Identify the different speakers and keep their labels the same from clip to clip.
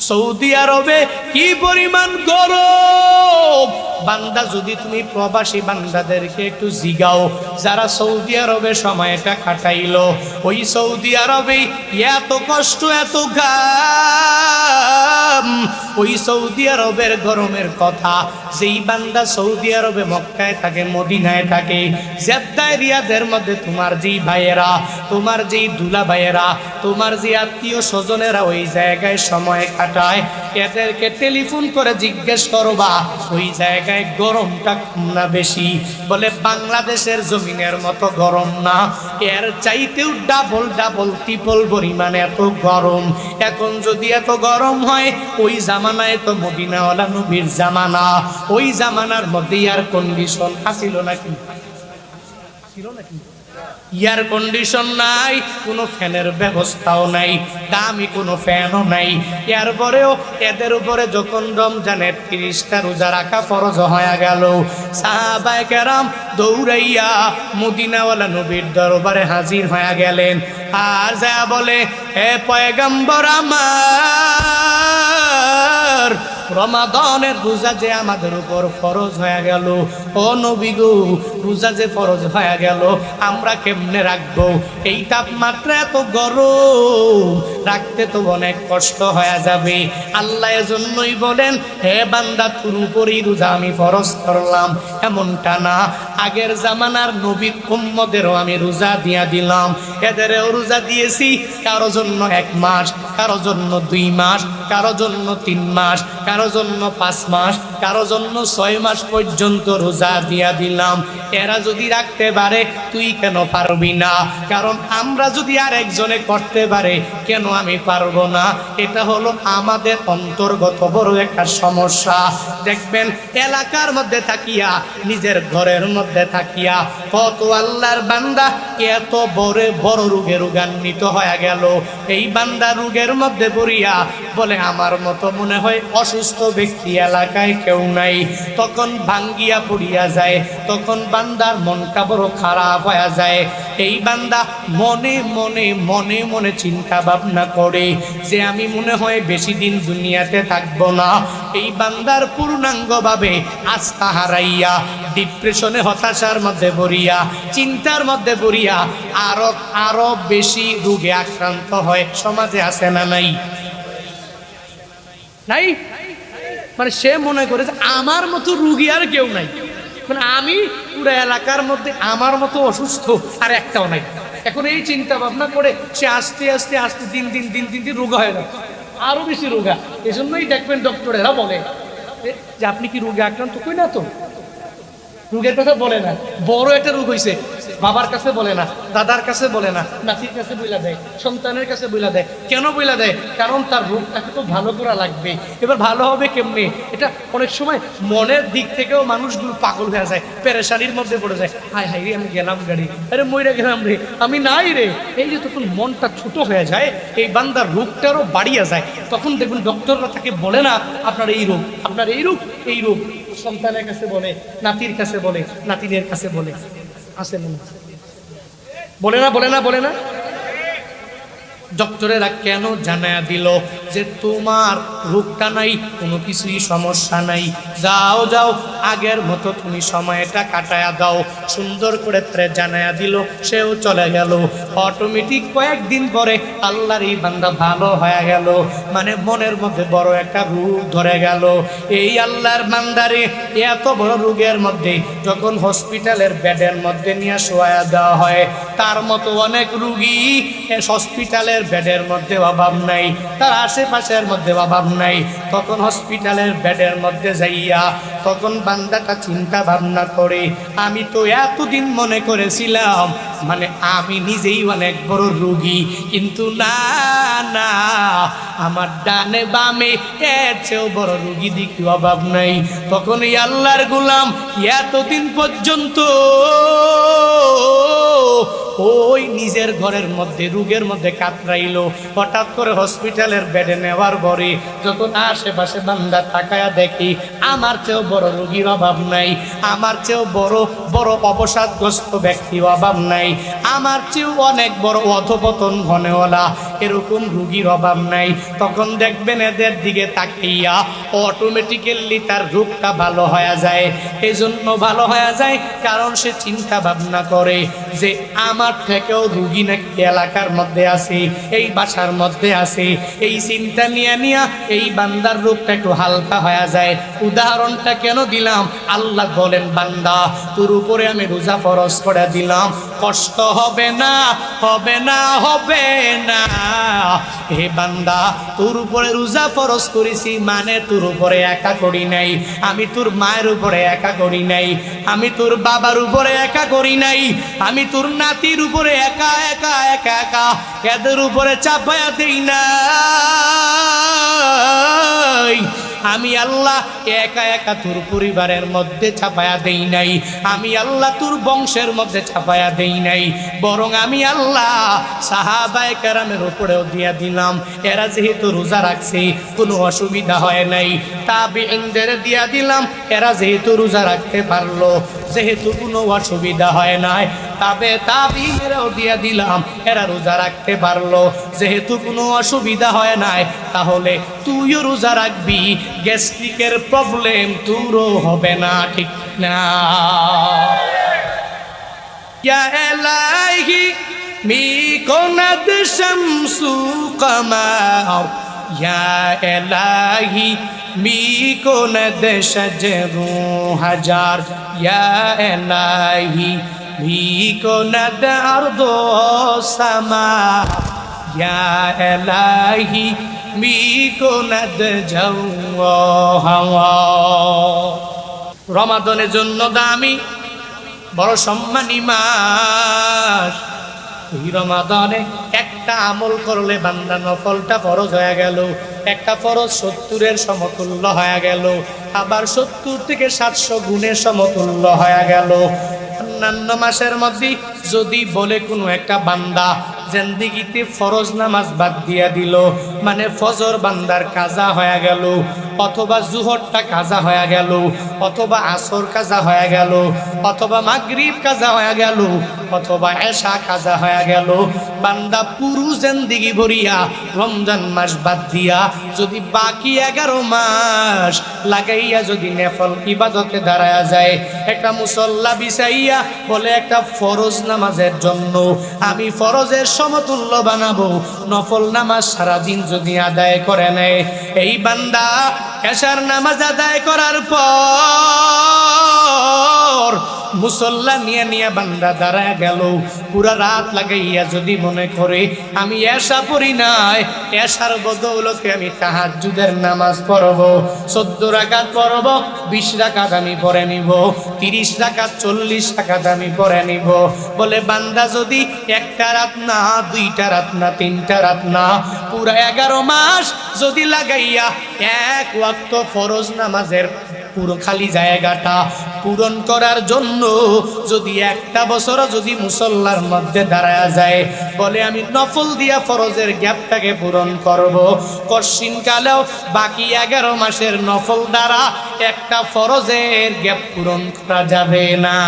Speaker 1: Saudi আরবে কি পরিমাণ গরম? বান্দা, যদি তুমি প্রবাসী, বান্দাদেরকে একটু জিগাও, যারা সৌদি আরবে সময়টা কাটাইলো, ওই সৌদি আরবে এত কষ্ট, এত ঘাম। ওই সৌদি আরবের গরমের কথা। যেই বান্দা সৌদি আরবে মক্কায় থাকে, মদিনায় থাকে, জেদ্দায়, রিয়াদের মধ্যে তোমার যেই ভাইয়েরা, তোমার যেই দুলা ভাইয়েরা তোমার যে আত্মীয় স্বজনেরা ওই জায়গায় সময় কাটায়, এদেরকে টেলিফোন করে জিজ্ঞেস করবা ওই জায়গায় গরমটা কম না বেশি? বলে, বাংলাদেশের জমিনের মতো গরম না। এর চাইতেও ডাবল ডাবল ট্রিপল পরিমাণে এত গরম। এখন যদি এত গরম হয়, ওই জামানায় তো মদিনাওয়ালা নবীর জামানা। ওই জামানার মধ্যে এয়ার কন্ডিশন আসিল নাকি? ছিল নাকি? এয়ার কন্ডিশন নাই, কোনো ফ্যানের ব্যবস্থাও নাই, দামি কোনো ফ্যানও নাই। এরপরেও এদের উপরে যখন রমজানের তিরিশটা রোজা রাখা ফরজ হয়ে গেল। সাহাবায় কেরাম দৌড়াইয়া মদিনাওয়ালা নবীর দরবারে হাজির হয়ে গেলেন। আর যা বলে হে পয়গম্বর আমার, রমাদনের রোজা যে আমাদের উপর ফরজ হয়ে গেল। ও নবী গো, রোজা যে ফরজ হয়ে গেল, আমরা কেমনে রাখব? এই তাপমাত্রা এত গরম, রাখতে তো অনেক কষ্ট হয়ে যাবে। আল্লাহ এজন্যই বলেন, হে বান্দা, তোর উপরই রোজা আমি ফরজ করলাম। এমনটা না। আগের জামানার নবীর উম্মদেরও আমি রোজা দিয়া দিলাম। এদেরও রোজা দিয়েছি, কারও জন্য এক মাস কারও জন্য দুই মাস, কারও জন্য তিন মাস, কারও জন্য পাঁচ মাস, কারও জন্য ছয় মাস পর্যন্ত রোজা দিয়া দিলাম। এরা যদি রাখতে পারে, তুই কেন পারবি না? কারণ আমরা যদি আর একজনে করতে পারে, কেন আমি পারব না? এটা হলো আমাদের অন্তর্গত বড় একটা সমস্যা। দেখবেন, এলাকার মধ্যে থাকিয়া, নিজের ঘরের মধ্যে থাকিয়া, কত আল্লাহর বান্দা এত বড় বড় রোগে রোগান্বিত হয়ে গেল। এই বান্দা রোগের মধ্যে পড়িয়া বলে, আমার মতো মনে হয় অসুস্থ ব্যক্তি এলাকায় কেউ নাই। তখন ভাঙ্গিয়া পড়িয়া যায়, তখন বান্দার মনটা বড় খারাপ হয়ে যায়। এই বান্দা মনে মনে মনে মনে চিন্তা ভাবনা করে যে, আমি মনে হয় বেশি দিন দুনিয়াতে থাকব না। এই বান্দার পূর্ণাঙ্গভাবে আস্থা হারাইয়া, ডিপ্রেশনে হতাশার মধ্যে পড়িয়া, চিন্তার মধ্যে পড়িয়া আরও আরও বেশি রোগে আক্রান্ত হয়। সমাজে আসে না? নাই। নাই? মানে সে মনে করে যে আমার মতো রুগী আর কেউ নাই। মানে আমি পুরো এলাকার মধ্যে আমার মতো অসুস্থ আর একটাও নাই। এখন এই চিন্তা ভাবনা করে সে আস্তে আস্তে আস্তে দিন দিন দিন দিন দিন রোগা হয়ে যাচ্ছে। আরও বেশি রোগা। এই জন্যই দেখবেন ডক্টরেরা বলে যে আপনি কি রোগে আক্রান্ত? কই না তো? রোগের কথা বলে না। বড় একটা রোগ হয়েছে বাবার কাছে বলে না, দাদার কাছে বলে না, নাতির কাছে বইলা দেয়, সন্তানের কাছে বইলা দেয়। কেন বইলা দেয়? কারণ তার রোগটাকে তো ভালো করা লাগবে। এবার ভালো হবে কেমনি? এটা অনেক সময় মনের দিক থেকেও মানুষগুলো পাগল হয়ে যায়, পেরেশানির মধ্যে পড়ে যায়। হায় হায় রে, আমি গেলাম গাড়ি। আরে মইরা গেলাম রে, আমি নাই রে। এই যে তখন মনটা ছোট হয়ে যায়, এই বান্দার রোগটারও বাড়িয়ে যায়। তখন দেখবেন ডক্টররা তাকে বলে না, আপনার এই রোগ আপনার এই রোগ এই রোগ সন্তানের কাছে বলে, নাতির কাছে বলে, নাতিনের কাছে বলে। আসে না বলে না বলে না বলে না। ডক্টরেরা কেন জানায়া দিল যে তোমার রোগটা নাই, কোনো কিছুই সমস্যা নাই। যাও যাও, আগের মতো তুমি সময়টা কাটায়া দাও। সুন্দর করে জানায়া দিল, সেও চলে গেল। অটোমেটিক কয়েকদিন পরে আল্লাহর এই বান্দা ভালো হয়ে গেল। মানে মনের মধ্যে বড় একটা রোগ ধরে গেল। এই আল্লাহর বান্দারে এত বড় রোগের মধ্যে যখন হসপিটালের বেডের মধ্যে নিয়ে শোয়া দেওয়া হয়, তার মতো অনেক রুগী হসপিটালের বেডের মধ্যে অভাব নাই। তার আশেপাশের মধ্যে অভাব নাই। তখন হসপিটালের বেডের মধ্যে যাইয়া তখন বান্দাটা চিন্তা ভাবনা করে, আমি তো এতদিন মনে করেছিলাম মানে আমি নিজেই অনেক বড় রুগী, কিন্তু না না, আমার ডানে বামে এর চেয়েও বড় রুগী দেখি অভাব নাই। তখন আল্লাহর গুলাম, এতদিন পর্যন্ত ওই নিজের ঘরের মধ্যে, রোগের মধ্যে কাতরাইল। হঠাৎ করে হসপিটালের বেডে নেওয়ার পরে যখন আশেপাশে বান্দা তাকায়া দেখি, আমার চেয়েও বড় রোগীর অভাব নাই, আমার চেয়েও বড় বড় অবসাদগ্রস্ত ব্যক্তির অভাব নাই, আমার চেয়েও অনেক বড় অধপতন ঘনেওয়ালা, এরকম রুগীর অভাব নাই। তখন দেখবেন এদের দিকে তাকিয়া অটোমেটিক্যালি তার রোগটা ভালো হয়ে যায়। এই জন্য ভালো হয়ে যায়, কারণ সে চিন্তা ভাবনা করে যে, আমার থেকেও রুগী নাকি এলাকার মধ্যে আছে, এই বাসার মধ্যে আছে। এই চিন্তা নিয়ে নিয়ে এই বান্দার রূপটা একটু হালকা হয়ে যায়। উদাহরণটা কেন দিলাম? আল্লাহ বলেন, বান্দা, তোর উপরে আমি রোজা ফরজ করে দিলাম। কষ্ট হবে না হবে না হবে না। হে বান্দা, তোর উপরে রোজা ফরজ করেছি মানে তোর উপরে একা করি নাই। আমি তোর মায়ের উপরে একা করি নাই। আমি তোর বাবার উপরে একা করি নাই। আমি তোর নাতির উপরে একা একা একা একা এদের উপরে চাপায়া দিই না আমি আল্লাহ একা একা তোর পরিবারের মধ্যে ছাপায়া দেই নাই। আমি আল্লাহ তোর বংশের মধ্যে ছাপায়া দেই নাই। বরং আমি আল্লাহ সাহাবায় কারামের উপরেও দিয়া দিলাম। এরা যেহেতু রোজা রাখছে, কোনো অসুবিধা হয় নাই। তাবি ইন্দের দিয়া দিলাম, এরা যেহেতু রোজা রাখতে পারল, যেহেতু কোনো অসুবিধা হয় নাই। তবে তাবিনেরও দিয়া দিলাম, এরা রোজা রাখতে পারল, যেহেতু কোনো অসুবিধা হয় নাই। তাহলে তুইও রোজা রাখবি, গ্যাস্ট্রিকের প্রবলেম তোরও হবে না, ঠিক না? এলাহি মি কোনাদ শামসু কামাও ইয়া এলাহি মি কোনাদ শাজরু হাজার। ইয়া এলাহি মি কোনাদ আরদো সামা। মি কোনাদ যাও হাওয়া। রমাদনের জন্য দামি বড় সম্মানী মাস রমাদানে একটা আমল করলে বান্দা নফলটা ফরজ হয়ে গেল, একটা ফরজ সত্তরের সমতুল্য হয়ে গেল, আবার সত্তর থেকে সাতশো গুণের সমতুল্য হয়ে গেল। অন্যান্য মাসের মধ্যে যদি বলে কোনো একটা বান্দা জেন্দিগিতে ফরজ নামাজ বাদ দিয়া দিল। মানে ফজর বান্দার কাজা হয়ে গেল, অথবা জুহরটা কাজা হয়ে গেল, অথবা আসর কাজা হয়ে গেল, অথবা মাগরিব কাজা হয়ে গেল, অথবা এশা কাজা হয়ে গেল। বান্দা পুরু জেন্দিগি ভরিয়া রমজান মাস বাদ দিয়া যদি বাকি এগারো মাস লাগাইয়া যদি নেফল ইবাদতে দাঁড়ায়া যায়, একটা মুসল্লা বিছাইয়া বলে, একটা ফরজ নামাজের জন্য আমি ফরজের সমতুল্য বানাবো। নফল নামাজ সারাদিন যদি আদায় করে নেয়, এই বান্দা এশার নামাজ আদায় করার পর মুসল্লা নিয়ে নিয়ে বান্দা দাঁড়ায় গেল। পুরা রাত লাগাইয়া যদি মনে করে, আমি এসা পড়ি নাই এসার বদৌলতে আমি তাহাজুদের নামাজ পড়ব, চোদ্দ রাকাত পড়ব, বিশ রাকাত আমি পড়ে নিব, তিরিশ রাকাত, চল্লিশ রাকাত আমি পড়ে নিব। বলে বান্দা যদি একটা রাত না, দুইটা রাত না, তিনটা রাত না, পুরা এগারো মাস যদি লাগাইয়া এক ওয়াক্ত ফরজ নামাজের পুরো খালি জায়গাটা পূরণ করার জন্য যদি একটা বছর যদি মুসল্লার মধ্যে দাঁড়ায়া যায়, বলে আমি নফল দিয়া ফরজের গ্যাপটাকে পূরণ করব। কশিন বাকি এগারো মাসের নফল দ্বারা একটা ফরজের গ্যাপ পূরণ করা যাবে না।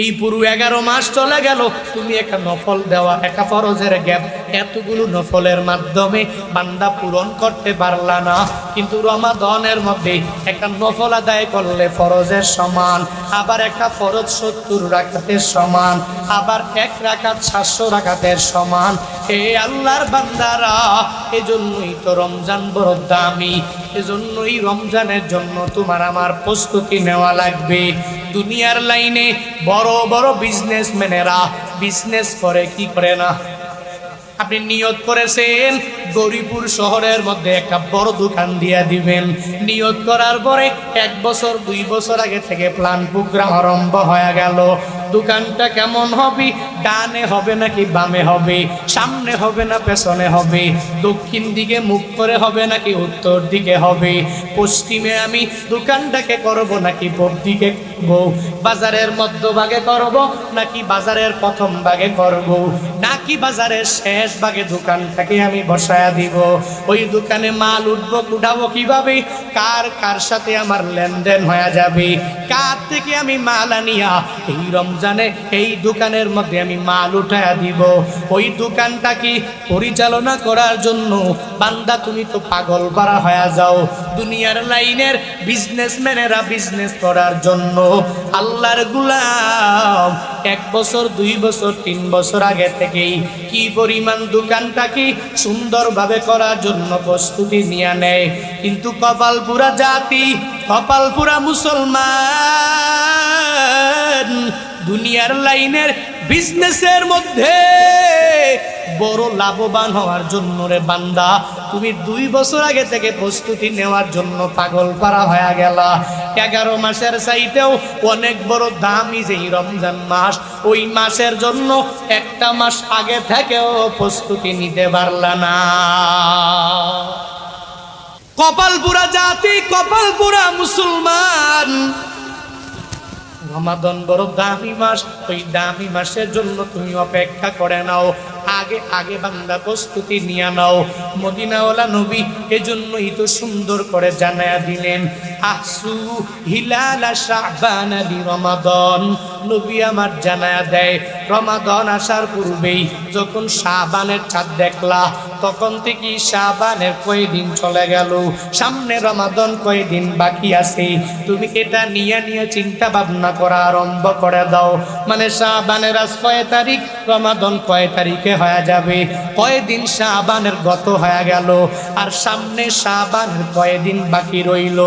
Speaker 1: এই পুরো এগারো মাস চলে গেল, তুমি একটা নফল দেওয়া, একটা ফরজের গ্যাপ। এতগুলো নফলের মাধ্যমে বান্দা পূরণ করতে পারলা না। কিন্তু রমাদনের মধ্যে একটা নফল আদায় করলে ফরজের সমান, আবার একটা ফরজ সত্তর রাখাতের সমান, আবার এক রাখাত সাতশো রাখাতের সমান। এ আল্লাহর বান্দারা, এজন্যই তো রমজান বড় দামি, এজন্যই রমজানের জন্য তোমার আমার প্রস্তুতি নেওয়া লাগবে। দুনিয়ার লাইনে বড় বড় বিজনেসম্যানেরা বিজনেস করে কি করে না? আপনি নিয়ত করেছেন? গরিপুর শহরের মধ্যে একটা বড় দোকান দিয়া দিবেন। নিয়ত করার পরে এক বছর, দুই বছর আগে থেকে প্ল্যান প্রোগ্রাম আরম্ভ হয়ে গেল। দোকানটা কেমন হবে? ডানে হবে নাকি বামে হবে? সামনে হবে না পেছনে হবে? দক্ষিণ দিকে মুখ করে হবে নাকি উত্তর দিকে হবে? পশ্চিমে আমি দোকানটাকে করব নাকি পূব দিকে বাজারের মধ্যভাগে করব নাকি বাজারের প্রথম ভাগে করব? নাকি বাজারের শেষ ভাগে দোকানটাকে আমি বসায়া দিব। ওই দোকানে মাল উঠবো, উঠাবো কীভাবে? কার কার সাথে আমার লেনদেন হয়ে যাবে? কার থেকে আমি মাল আনিয়া? এই রমজানে, এই দোকানের মধ্যে আমি মাল উঠায়া দিব। ওই দোকানটা কি পরিচালনা করার জন্য? বান্দা, তুমি তো পাগল পারা হয়ে যাও। দুনিয়ার লাইনের বিজনেসম্যানেরা বিজনেস করার জন্য। আল্লাহর গুলাম, এক বছর, দুই বছর, তিন বছর আগে থেকেই কি পরিমাণ দোকানটাকে সুন্দরভাবে করার জন্য প্রস্তুতি নিয়ে নেয়। কিন্তু কপালপুরা জাতি কপালপুরা মুসলমান, দুনিয়ার লাইনের বিজনেসের মধ্যে বড় লাভবান হওয়ার জন্য রে বান্দা, তুমি দুই বছর আগে থেকে প্রস্তুতি নেওয়ার জন্য পাগল পারা হয়ে গেলা। এগারো মাসের চাইতেও অনেক বড় দামি যেই রমজান মাস, ওই মাসের জন্য একটা মাস আগে থেকেও প্রস্তুতি নিতে পারল না। কপালপুরা জাতি কপালপুরা মুসলমান। রমাদন বড় দামি মাস, ওই দামি মাসের জন্য তুমি অপেক্ষা করে নাও। আগে আগে বান্দা প্রস্তুতি নিয়ে নাও। মদিনাওয়ালা নবী এজন্যই তো সুন্দর করে জানায়া দিলেন আসু হিলালা শাবান আলী রমাদন। নবী আমার জানায়া দেয়, রমাদন আসার পূর্বেই যখন শাবানের চাঁদ দেখলা, তখন থেকে শাবানের কয়দিন চলে গেল। সামনে রমাদন কয়দিন বাকি আছে। তুমি এটা নিয়ে নিয়ে চিন্তা ভাবনা করা আরম্ভ করে দাও। মানে শাবানের আজ কয় তারিখ? রমাদন কয় তারিখে হয়ে যাবে। কয়দিন শাবানের গত হয়ে গেল। আর সামনে শাবানের কয়দিন বাকি রইল।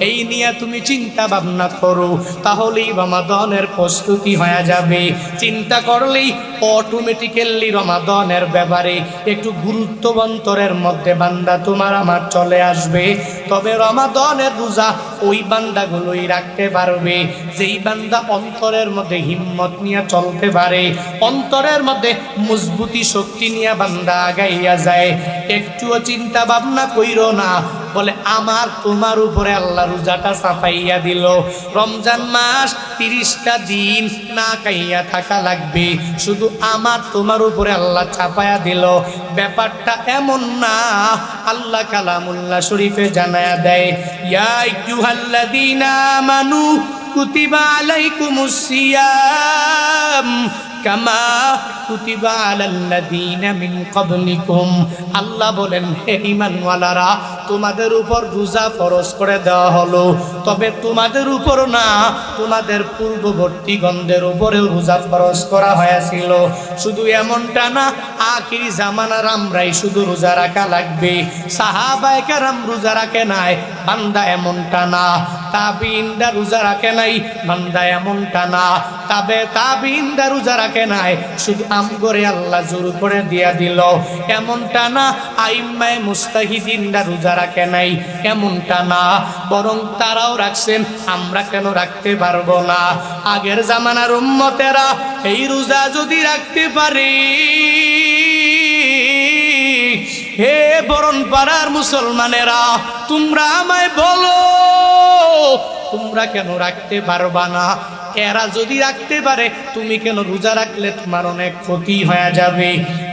Speaker 1: এই নিয়ে তুমি চিন্তা ভাবনা করো। তাহলেই রমাদনের প্রস্তুতি হয়ে যাবে। চিন্তা করলেই অটোমেটিক্যালি রমাদনের ব্যাপারে একটু গুরুত্ববন্তরের মধ্যে বান্দা তোমার আমার চলে আসবে। তবে রমাদনের রোজা ওই বান্দাগুলোই রাখতে পারবে। যেই বান্দা অন্তরের মধ্যে হিম্মত নিয়ে চলতে পারে, অন্তরের মধ্যে মজবুতি শক্তি নিয়ে বান্দা আগাইয়া যায়। একটুও চিন্তা ভাবনা কইর না, বলে আমার তোমার উপরে আল্লাহ রোজাটা চাপাইয়া দিল। রমজান মাস তিরিশটা দিন না খাইয়া থাকা লাগবে, শুধু আমার তোমার উপরে আল্লাহ চাপায়া দিল। ব্যাপারটা এমন না, আল্লাহ কালামুল্লাহ শরীফে জানায়া দেয়, ইয়া আইয়ুহাল্লাযীনা আমানু কামা কুতিবা আল্লাহ বলেন তোমাদের উপর রোজা ফরজ করে দেওয়া হলো। তবে তোমাদের উপর না, তোমাদের পূর্ববর্তী গন্ধের উপরেও রোজা ফরজ করা হয়েছিল। শুধু এমনটা না, আখিরি জামানার আমরাই শুধু রোজা রাখা লাগবে। সাহাবায়ে কেরাম রোজা রাখে নাই, বান্দা এমনটা না। তাবিনদা রোজা রাখে নাই, বান্দা এমনটা না। তবে তাবিনদা রোজা রাখে নাই, শুধু আম করে আল্লাহ জোর করে দিয়া দিল। এমনটা না, আইম্মায় মুস্তাহিদিনরা রোজা রাখে নাই, এমনটা না। বরং তারাও রাখছেন, আমরা কেন রাখতে পারব না? আগের জামানার উম্মতেরা এই রোজা যদি রাখতে পারি, হে বরণ পাড়ার মুসলমানেরা, তোমরা আমায় বলো। তোমরা কেন রাখতে পারবা না? এরা যদি রাখতে পারে, তুমি কেন রোজা রাখলে তোমার অনেক ক্ষতি হয়ে যাবে।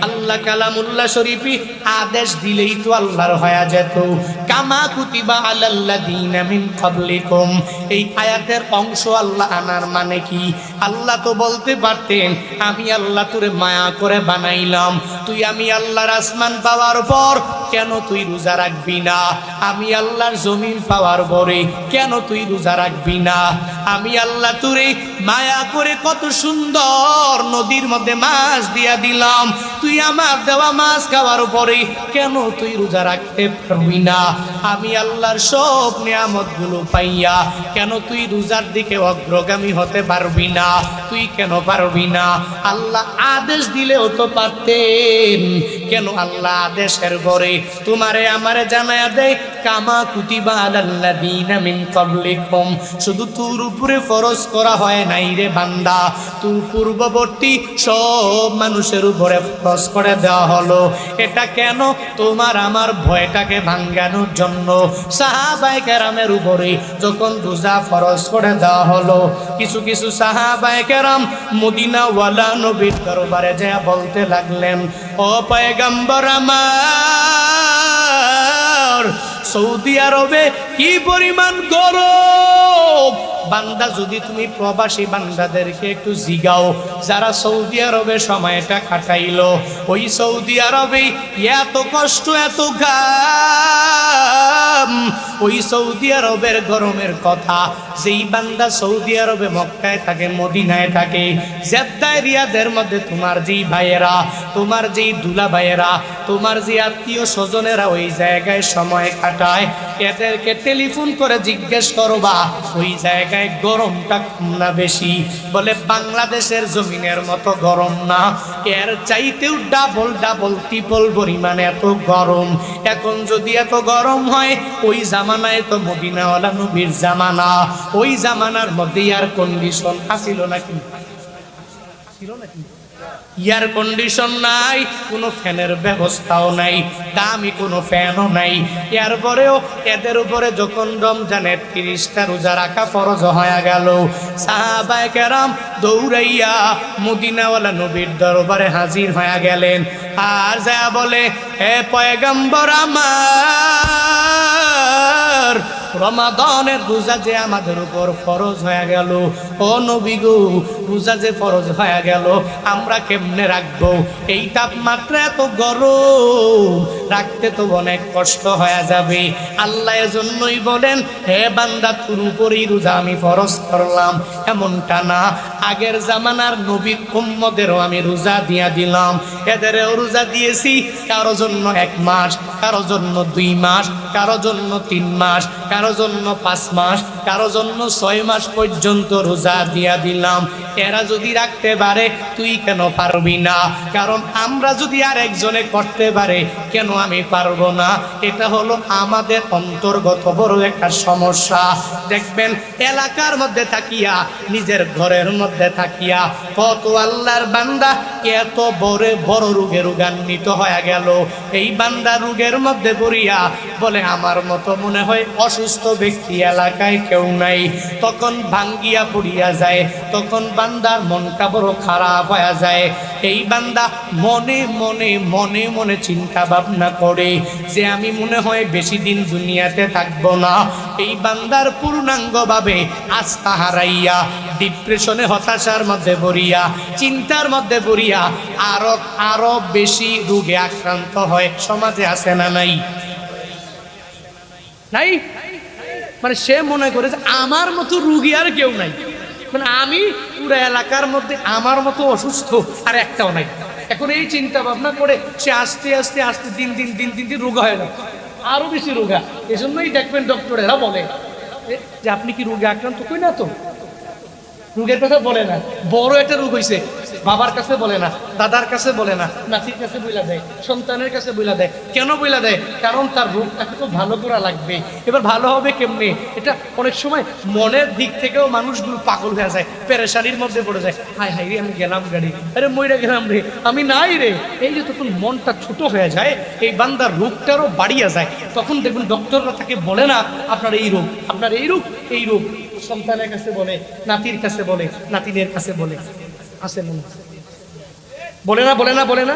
Speaker 1: আল্লাহ কালামুল্লাহ শরীফি আদেশ দিলেই তো আল্লাহর হয়ে যেত। কামা কুতিবা আলাল্লাযীনা মিন ক্বাবলিকুম। এই আয়াতের অংশ আল্লাহ আনার মানে কি? আল্লাহ তো বলতে পারতেন, আমি আল্লাহ তোরে মায়া করে বানাইলাম। তুই আমি আল্লাহর আসমান পাওয়ার পর কেন তুই রোজা রাখবি না? আমি আল্লাহর জমিন পাওয়ার পরে কেন তুই রোজা রাখবি না? আমি আল্লাহ তোরে মায়া করে কত সুন্দর নদীর মধ্যে মাছ দিয়া দিলাম। তুই আমার দেওয়া মাছ খাওয়ার পরে কেন তুই রোজা রাখতে পারবি না? আমি আল্লাহর সব নিয়ামতগুলো পাইয়া কেন তুই রোজার দিকে অগ্রগামী হতে পারবি না? তুই কেন পারবি না? আল্লাহ আদেশ দিলেও তো পারতেন। কেন আল্লাহ আদেশের পরে তোমারে আমারে জানায়া দেয়, কামা কুতিবা আলাল্লাযীনা শুধু তোর উপরে ফরজ করা হয় নাই রে বান্দা। তুই পূর্ববর্তী সব মানুষের উপরে ফরজ করে দেওয়া হলো। এটা কেন? তোমার আমার ভয়টাকে ভাঙ্গানোর জন্য। সাহাবাই কেরামের উপরে যখন রোজা ফরজ করে দেওয়া হলো, কিছু কিছু সাহাবাই কেরাম মদিনা ওয়ালা নবীর দরবারে যা বলতে লাগলেন, ও পয়গম্বর আমার সৌদি আরবে কি পরিমাণ গরম? বান্দা, যদি তুমি প্রবাসী, বান্দাদেরকে একটু জিগাও, যারা সৌদি আরবে সময়টা কাটাইল। ওই সৌদি আরবে এত কষ্ট, এত ঘাম। ওই সৌদি আরবের গরমের কথা। যেই বান্দা সৌদি আরবে মক্কায় থাকে, মদিনায় থাকে, জেদ্দায়, রিয়াদের মধ্যে তোমার যেই ভাইয়েরা, তোমার যেই দুলা ভাইয়েরা তোমার যে আত্মীয় স্বজনেরা ওই জায়গায় সময় কাটায়, এদেরকে টেলিফোন করে জিজ্ঞেস করবা ওই জায়গায় গরমটা কম না বেশি? বলে, বাংলাদেশের জমিনের মতো গরম না। এর চাইতেও ডাবল ডাবল ট্রিপল পরিমাণে এত গরম। এখন যদি এত গরম হয়, ওই জামানায় তো মদিনাওয়ালা নবীর জামানা। ওই জামানার মধ্যে এয়ার কন্ডিশন আসিল নাকি ছিল নাকি এয়ার কন্ডিশন নাই, কোনো ফ্যানের ব্যবস্থাও নাই, দামি কোনো ফ্যানও নাই। এরপরেও এদের উপরে যখন রমজানের তিরিশটা রোজা রাখা ফরজ হয়ে গেল। সাহাবায় কেরাম দৌড়াইয়া মদিনাওয়ালা নবীর দরবারে হাজির হয়ে গেলেন। আর যা বলে হে পয়গম্বর আমার, রমাদানের রোজা যে আমাদের উপর ফরজ হয়ে গেল। ও নবী গো, রোজা যে ফরজ হয়ে গেল, আমরা কেমনে রাখব? এই তাপমাত্রা এত গরম, রাখতে তো অনেক কষ্ট হয়ে যাবে। আল্লাহ এজন্যই বলেন, হে বান্দা, তোর উপরেই রোজা আমি ফরজ করলাম। এমনটা না। আগের জামানার নবীর উম্মদেরও আমি রোজা দিয়া দিলাম। এদেরও রোজা দিয়েছি, কারও জন্য এক মাস, কারও জন্য দুই মাস, কারও জন্য তিন মাস, কারও জন্য পাঁচ মাস, কারও জন্য ছয় মাস পর্যন্ত রোজা দিয়া দিলাম। এরা যদি রাখতে পারে, তুই কেন পারবি না? কারণ আমরা যদি আর একজনে করতে পারে, কেন আমি পারব না? এটা হলো আমাদের অন্তর্গত বড় একটা সমস্যা। দেখবেন, এলাকার মধ্যে থাকিয়া নিজের ঘরের মধ্যে থাকিয়া, কত আল্লাহর বান্দা এত বড় বড় রোগে রোগান্বিত হয়ে গেল। এই বান্দা রোগের মধ্যে পড়িয়া বলে, আমার মতো মনে হয় অসুস্থ ব্যক্তি এলাকায় কেউ নাই। তখন ভাঙ্গিয়া পড়িয়া যায়, তখন বান্দার মনটা বড় খারাপ হয়ে যায়। এই বান্দা মনে মনে মনে মনে চিন্তা ভাবনা করে যে আমি মনে হয় বেশি দিন দুনিয়াতে থাকব না। এই বান্দার পূর্ণাঙ্গভাবে আস্থা হারাইয়া ডিপ্রেশনে হতাশার মধ্যে পড়িয়া, চিন্তার মধ্যে পড়িয়া আরও আরও বেশি রোগে আক্রান্ত হয়। সমাজে আছে না নাই? নাই? মানে সে মনে করে যে আমার মতো রুগী আর কেউ নাই। মানে আমি পুরো এলাকার মধ্যে আমার মতো অসুস্থ, আর একটাও নাই। এখন এই চিন্তা ভাবনা করে সে আস্তে আস্তে আস্তে দিন দিন দিন দিন দিন রোগা হয়ে যাবে আরও বেশি রোগা। এই জন্যই দেখবেন ডক্টরেরা বলে যে আপনি কি রোগে আক্রান্ত? কই না তো? রোগের কথা বলে না। বড় একটা রোগ হয়েছে বাবার কাছে বলে না, দাদার কাছে বলে না, নাতির কাছে বইলা দেয়, সন্তানের কাছে বইলা দেয়। কেন বইলা দেয়? কারণ তার রোগটাকে তো ভালো করা লাগবে। এবার ভালো হবে কেমনি? এটা অনেক সময় মনের দিক থেকেও মানুষগুলো পাগল হয়ে যায়, পেরেশানির মধ্যে পড়ে যায়। হায় হায় রে, আমি গেলাম গাড়ি। আরে, মইরা গেলাম রে। আমি নাই রে। এই যে তখন মনটা ছোট হয়ে যায়, এই বান্দার রোগটারও বাড়িয়া যায়। তখন দেখবেন ডক্টররা তাকে বলে না, আপনার এই রোগ আপনার এই রোগ এই রোগ সন্তানের কাছে বলে, নাতির কাছে বলে, নাতিনের কাছে বলে। হয়। বলে না বলে না বলে না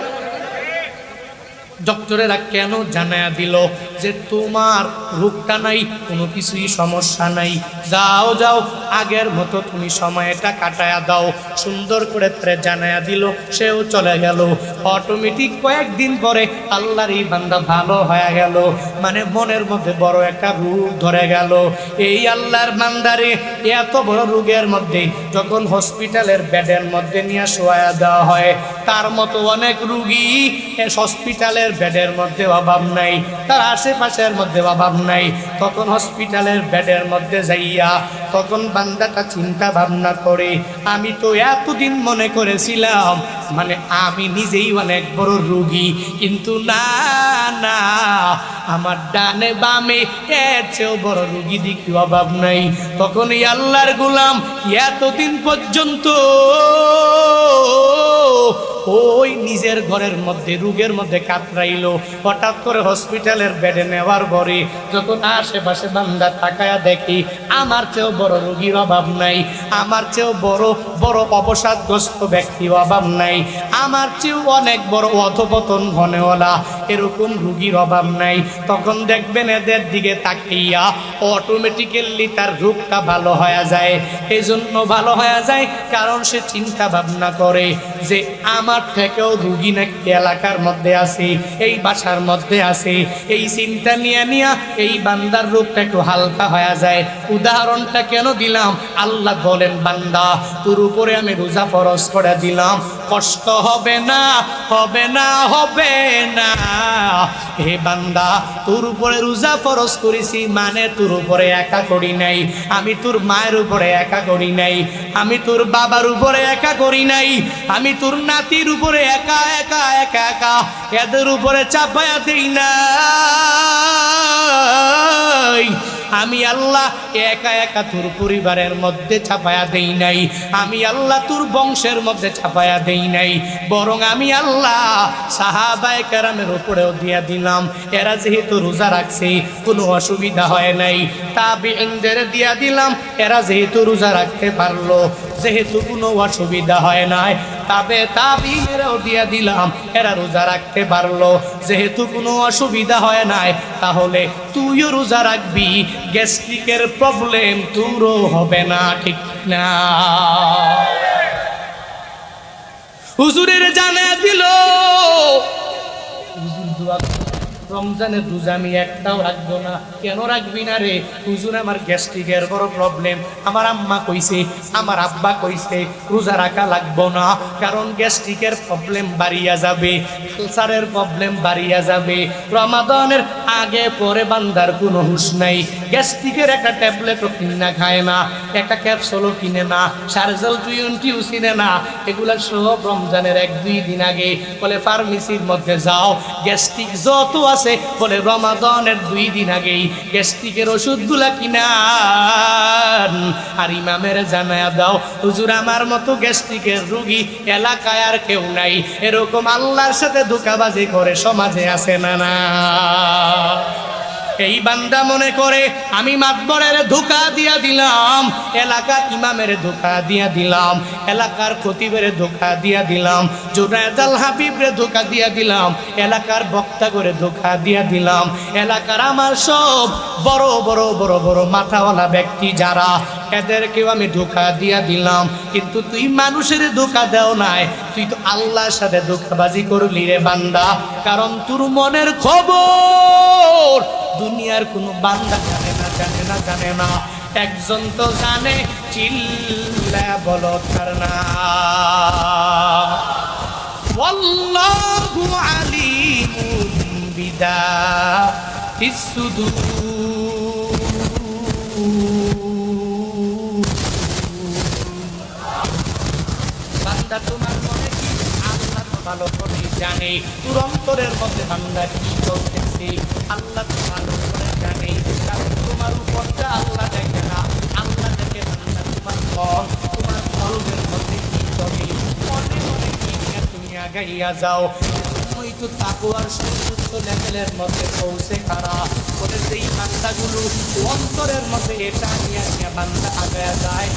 Speaker 1: ডক্টরেরা কেন জানায়া দিল যে তোমার রোগটা নাই, কোনো কিছুই সমস্যা নাই। যাও যাও, আগের মতো তুমি সময়টা কাটায়া দাও। সুন্দর করে তারে জানায়া দিল, সেও চলে গেল। অটোমেটিক কয়েকদিন পরে আল্লাহর এই বান্দা ভালো হয়ে গেল। মানে মনের মধ্যে বড় একটা রোগ ধরে গেল। এই আল্লাহর বান্দারে এত বড় রোগের মধ্যে যখন হসপিটালের বেডের মধ্যে নিয়ে শোয়া দেওয়া হয়, তার মতো অনেক রুগী হসপিটালের হসপিটালের বেডের মধ্যে অভাব নাই, তার আশেপাশের মধ্যে অভাব নাই। তখন হসপিটালের বেডের মধ্যে যাইয়া তখন বান্দাটা চিন্তা ভাবনা করে, আমি তো এতদিন মনে করেছিলাম মানে আমি নিজেই অনেক বড় রুগী, কিন্তু না না, আমার ডানে বামে এর চেয়েও বড় রুগী দেখি অভাব নাই। তখন আল্লাহর গুলাম, এতদিন পর্যন্ত ওই নিজের ঘরের মধ্যে, রোগের মধ্যে কাতরাইল। হঠাৎ করে হসপিটালের বেডে নেওয়ার পরে যখন আশেপাশে বান্দা তাকায়া দেখি, আমার চেয়েও বড় রোগীর অভাব নাই। আমার চেয়েও বড় বড় অবসাদগ্রস্ত ব্যক্তির অভাব নাই। আমার চেয়েও অনেক বড় অধপতন ঘনেওয়ালা, এরকম রুগীর অভাব নাই। তখন দেখবেন এদের দিকে তাকিয়া অটোমেটিক্যালি তার রোগটা ভালো হয়ে যায়। এই জন্য ভালো হয়ে যায়, কারণ সে চিন্তা ভাবনা করে যে আমার থেকেও রুগী নাকি এলাকার মধ্যে আছে, এই বাসার মধ্যে আছে। এই চিন্তা নিয়ে নিয়া এই বান্দার রূপটা একটু হালকা হয়ে যায়। উদাহরণটা কেন দিলাম? আল্লাহ বলেন, বান্দা, তোর উপরে আমি রোজা ফরস করে দিলাম। কষ্ট হবে না হবে না হবে না। হে বান্দা, তোর উপরে রোজা ফরজ করেছি মানে তোর উপরে একা করি নাই। আমি তোর মায়ের উপরে একা করি নাই। আমি তোর বাবার উপরে একা করি নাই। আমি তোর নাতির উপরে একা একা একা একা, এদের উপরে চাপায়া দিই না আমি আল্লাহ একা একা তোর পরিবারের মধ্যে ছাপায়া দেই নাই। আমি আল্লাহ তোর বংশের মধ্যে ছাপায়া দেই নাই বরং আমি আল্লাহ সাহাবায় কারামের উপরেও দিয়া দিলাম। এরা যেহেতু রোজা রাখছে, কোনো অসুবিধা হয় নাই। তাবি ইন্দের দিয়া দিলাম, এরা যেহেতু রোজা রাখতে পারল, যেহেতু কোনো অসুবিধা হয় নাই, তবে তাবিনেরও দিয়া দিলাম, এরা রোজা রাখতে পারল। যেহেতু কোনো অসুবিধা হয় নাই, তাহলে তুইও রোজা রাখবি, গ্যাস্ট্রিকের প্রবলেম তোরও হবে না, ঠিক না? হুজুরের জানা দিল। রমজানের রোজা আমি একটাও রাখব না। কেন রাখবি না রে? হুজুর, আমার গ্যাস্ট্রিকের বড় প্রবলেম আমার আম্মা কইছে, আমার আব্বা কইছে, রোজা রাখা লাগবো না। কারণ গ্যাস্ট্রিকের প্রবলেম বাড়িয়া যাবে ক্যান্সারের প্রবলেম বাড়িয়া যাবে। রমাদানের আগে পরে বান্দার কোনো হুশ নাই। গ্যাস্ট্রিকের একটা ট্যাবলেটও কিনে খায় না, একটা ক্যাপসুলও কিনে না, সারজাল টুয়েন্টিও কিনে না, এগুলা সব রমজানের এক দুই দিন আগে বলে ফার্মেসির মধ্যে যাও। গ্যাস্ট্রিক যত আছে বলে রমাদানের দুই দিন আগেই গ্যাস্ট্রিকের ওষুধগুলা কিনা আর ইমামের জানায়া দাও, হুজুর আমার মতো গ্যাস্ট্রিকের রুগী এলাকায় আর কেউ নাই, এরকম আল্লাহর সাথে ধোকাবাজি করে সমাজে আছে না না? এই বান্দা মনে করে, আমি মাতবরের ধোকা দিয়া দিলাম, এলাকার ইমামের ধোকা দিয়া দিলাম, এলাকার খতিবের ধোকা দিয়া দিলাম জোনায়দাল হাবিবরে ধোকা দিয়া দিলাম, এলাকার বক্তা করে ধোকা দিয়া দিলাম, এলাকার আমার সব বড় বড় বড় বড় মাথাওয়ালা ব্যক্তি যারা, এদেরকেও আমি ধোকা দিয়া দিলাম, কিন্তু তুই মানুষের ধোকা দেও নাই, তুই তো আল্লাহর সাথে ধোকাবাজি করলি রে বান্দা, কারণ তোর মনের খবর দুনিয়ার কোনো বান্দা জানে না জানে না জানে না। একজন তো জানে, চিল্লা বল তার না আলিমুন বিদা শুধু ভালো করে জানে তোর মধ্যে বান্দা কি চলতেছে আল্লাহ ভালো করে জানে, কারণ তোমার উপরটা আল্লাহ দেখে না, আল্লাহ দেখে বান্দা তোমার তোমার কলবের মধ্যে কি চলে। মনে মনে কি তুমি আগাইয়া যাও। ওই তো তাকুয়ার লেভেলের মধ্যে পৌঁছে বলে সেই বান্দাগুলো অন্তরের মধ্যে এটা নিয়ে নিয়ে বান্দা আগায়া যায়।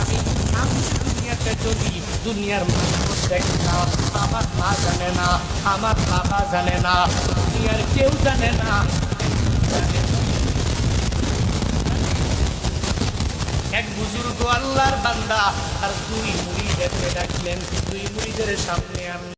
Speaker 1: আমি আমি দুনিয়াতে চলি দুনিয়ার মানুষ দেখে না আমার মা জানে না আমার বাবা জানে না দুনিয়ার কেউ জানে না এক বুজুর্গ আল্লাহর বান্দা, আর দুই মুড়ি ডাকলেন, দুই মুড়িদের সামনে আনলেন।